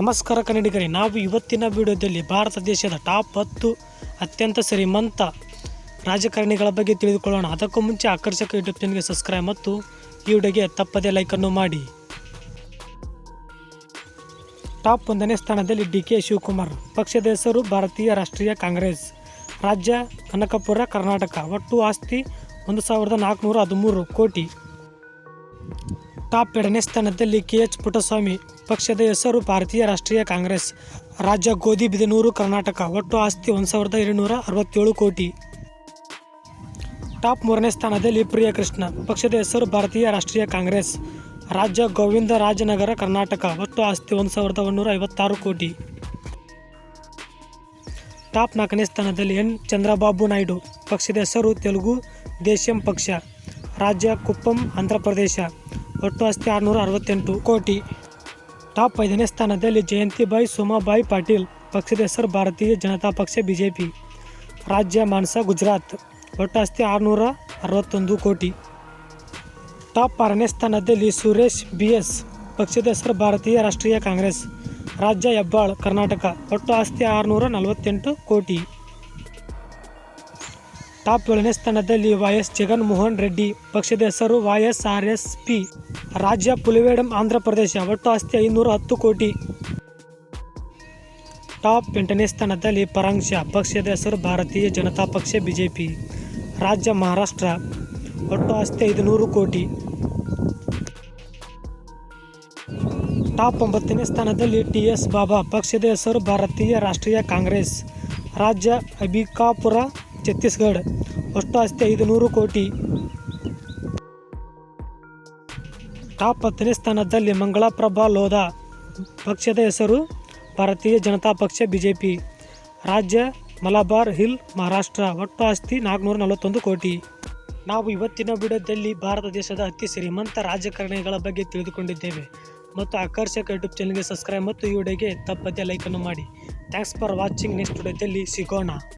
ನಮಸ್ಕಾರ ಕನ್ನಡಿಗರೇ, ನಾವು ಇವತ್ತಿನ ವಿಡಿಯೋದಲ್ಲಿ ಭಾರತ ದೇಶದ ಟಾಪ್ ಹತ್ತು ಅತ್ಯಂತ ಶ್ರೀಮಂತ ರಾಜಕಾರಣಿಗಳ ಬಗ್ಗೆ ತಿಳಿದುಕೊಳ್ಳೋಣ. ಅದಕ್ಕೂ ಮುಂಚೆ ಆಕರ್ಷಕ ಯೂಟ್ಯೂಬ್ ಚಾನಲ್ಗೆ ಸಬ್ಸ್ಕ್ರೈಬ್ ಮತ್ತು ಈ ವಿಡಿಯೋಗೆ ತಪ್ಪದೇ ಲೈಕನ್ನು ಮಾಡಿ. ಟಾಪ್ ಒಂದನೇ ಸ್ಥಾನದಲ್ಲಿ ಡಿ ಕೆ ಶಿವಕುಮಾರ್, ಪಕ್ಷದ ಹೆಸರು ಭಾರತೀಯ ರಾಷ್ಟ್ರೀಯ ಕಾಂಗ್ರೆಸ್, ರಾಜ್ಯ ಕನಕಪುರ, ಕರ್ನಾಟಕ. ಒಟ್ಟು ಆಸ್ತಿ ಒಂದು ಸಾವಿರದ ನಾಲ್ಕುನೂರ ಹದಿಮೂರು ಕೋಟಿ. ಟಾಪ್ ಎರಡನೇ ಸ್ಥಾನದಲ್ಲಿ ಕೆ ಎಚ್ ಪುಟ್ಟಸ್ವಾಮಿ ಪಕ್ಷದ ಹೆಸರು ಭಾರತೀಯ ರಾಷ್ಟ್ರೀಯ ಕಾಂಗ್ರೆಸ್. ರಾಜ್ಯ ಗೋಧಿಬಿದನೂರು ಕರ್ನಾಟಕ. ಒಟ್ಟು ಆಸ್ತಿ ಒಂದು ಸಾವಿರದ ಏಳುನೂರ ಅರವತ್ತೇಳು ಕೋಟಿ. ಟಾಪ್ ಮೂರನೇ ಸ್ಥಾನದಲ್ಲಿ ಪ್ರಿಯ ಕೃಷ್ಣ ಪಕ್ಷದ ಹೆಸರು ಭಾರತೀಯ ರಾಷ್ಟ್ರೀಯ ಕಾಂಗ್ರೆಸ್. ರಾಜ್ಯ ಗೋವಿಂದ ರಾಜನಗರ, ಕರ್ನಾಟಕ. ಒಟ್ಟು ಆಸ್ತಿ ಒಂದು ಸಾವಿರದ ಒಂದೂರ ಐವತ್ತಾರು ಕೋಟಿ. ಟಾಪ್ ನಾಲ್ಕನೇ ಸ್ಥಾನದಲ್ಲಿ ಎನ್. ಚಂದ್ರಬಾಬು ನಾಯ್ಡು ಪಕ್ಷದ ಹೆಸರು ತೆಲುಗು ದೇಶಂ ಪಕ್ಷ. ರಾಜ್ಯ ಕುಪ್ಪಂ ಆಂಧ್ರಪ್ರದೇಶ. ಒಟ್ಟು ಆಸ್ತಿ ಆರುನೂರ ಅರವತ್ತೆಂಟು ಕೋಟಿ. ಟಾಪ್ ಐದನೇ ಸ್ಥಾನದಲ್ಲಿ ಜಯಂತಿಬಾಯಿ ಸುಮಾಬಾಯಿ ಪಾಟೀಲ್, ಪಕ್ಷದ ಹೆಸರು ಭಾರತೀಯ ಜನತಾ ಪಕ್ಷ ಬಿಜೆಪಿ, ರಾಜ್ಯ ಮಾನ್ಸಾ ಗುಜರಾತ್, ಒಟ್ಟು ಆಸ್ತಿ ಆರುನೂರ ಅರವತ್ತೊಂದು ಕೋಟಿ. ಟಾಪ್ ಆರನೇ ಸ್ಥಾನದಲ್ಲಿ ಸುರೇಶ್ ಬಿ ಎಸ್ ಪಕ್ಷದ ಹೆಸರು ಭಾರತೀಯ ರಾಷ್ಟ್ರೀಯ ಕಾಂಗ್ರೆಸ್, ರಾಜ್ಯ ಹೆಬ್ಬಾಳ್, ಕರ್ನಾಟಕ, ಒಟ್ಟು ಆಸ್ತಿ ಆರುನೂರ ನಲವತ್ತೆಂಟು ಕೋಟಿ. ಟಾಪ್ ಏಳನೇ ಸ್ಥಾನದಲ್ಲಿ ವೈಎಸ್ ಜಗನ್ಮೋಹನ್ ರೆಡ್ಡಿ, ಪಕ್ಷದ ಹೆಸರು ವೈಎಸ್ಆರ್ಎಸ್ಪಿ, ರಾಜ್ಯ ಪುಲಿವೇಡಂ ಆಂಧ್ರ ಪ್ರದೇಶ ಒಟ್ಟು ಆಸ್ತಿ ಐನೂರ ಹತ್ತು ಕೋಟಿ. ಟಾಪ್ ಎಂಟನೇ ಸ್ಥಾನದಲ್ಲಿ ಪರಾಂಶ ಪಕ್ಷದ ಹೆಸರು ಭಾರತೀಯ ಜನತಾ ಪಕ್ಷ, ಬಿಜೆಪಿ, ರಾಜ್ಯ ಮಹಾರಾಷ್ಟ್ರ, ಒಟ್ಟು ಆಸ್ತಿ ಐದುನೂರು ಕೋಟಿ. ಟಾಪ್ ಒಂಬತ್ತನೇ ಸ್ಥಾನದಲ್ಲಿ ಟಿ ಎಸ್ ಬಾಬಾ, ಪಕ್ಷದ ಹೆಸರು ಭಾರತೀಯ ರಾಷ್ಟ್ರೀಯ ಕಾಂಗ್ರೆಸ್, ರಾಜ್ಯ ಅಬಿಕಾಪುರ ಛತ್ತೀಸ್ಗಢ ಒಟ್ಟು ಆಸ್ತಿ ಐದುನೂರು ಕೋಟಿ. ಟಾಪ್ ಹತ್ತನೇ ಸ್ಥಾನದಲ್ಲಿ ಮಂಗಳಪ್ರಭಾ ಲೋಧಾ ಪಕ್ಷದ ಹೆಸರು ಭಾರತೀಯ ಜನತಾ ಪಕ್ಷ ಬಿ ಜೆ ಪಿ ರಾಜ್ಯ ಮಲಬಾರ್ ಹಿಲ್ ಮಹಾರಾಷ್ಟ್ರ ಒಟ್ಟು ಆಸ್ತಿ ನಾಲ್ಕುನೂರ ನಲವತ್ತೊಂದು ಕೋಟಿ. ನಾವು ಇವತ್ತಿನ ವಿಡಿಯೋದಲ್ಲಿ ಭಾರತ ದೇಶದ ಅತಿ ಶ್ರೀಮಂತ ರಾಜಕಾರಣಿಗಳ ಬಗ್ಗೆ ತಿಳಿದುಕೊಂಡಿದ್ದೇವೆ. ಮತ್ತು ಆಕರ್ಷಕ ಯೂಟ್ಯೂಬ್ ಚಾನಲ್ಗೆ ಸಬ್ಸ್ಕ್ರೈಬ್ ಮತ್ತು ಈ ವಿಡಿಯೋಗೆ ತಪ್ಪದೇ ಲೈಕನ್ನು ಮಾಡಿ. Thanks for watching. ನೆಕ್ಸ್ಟ್ ವಿಡಿಯೋದಲ್ಲಿ ಸಿಗೋಣ.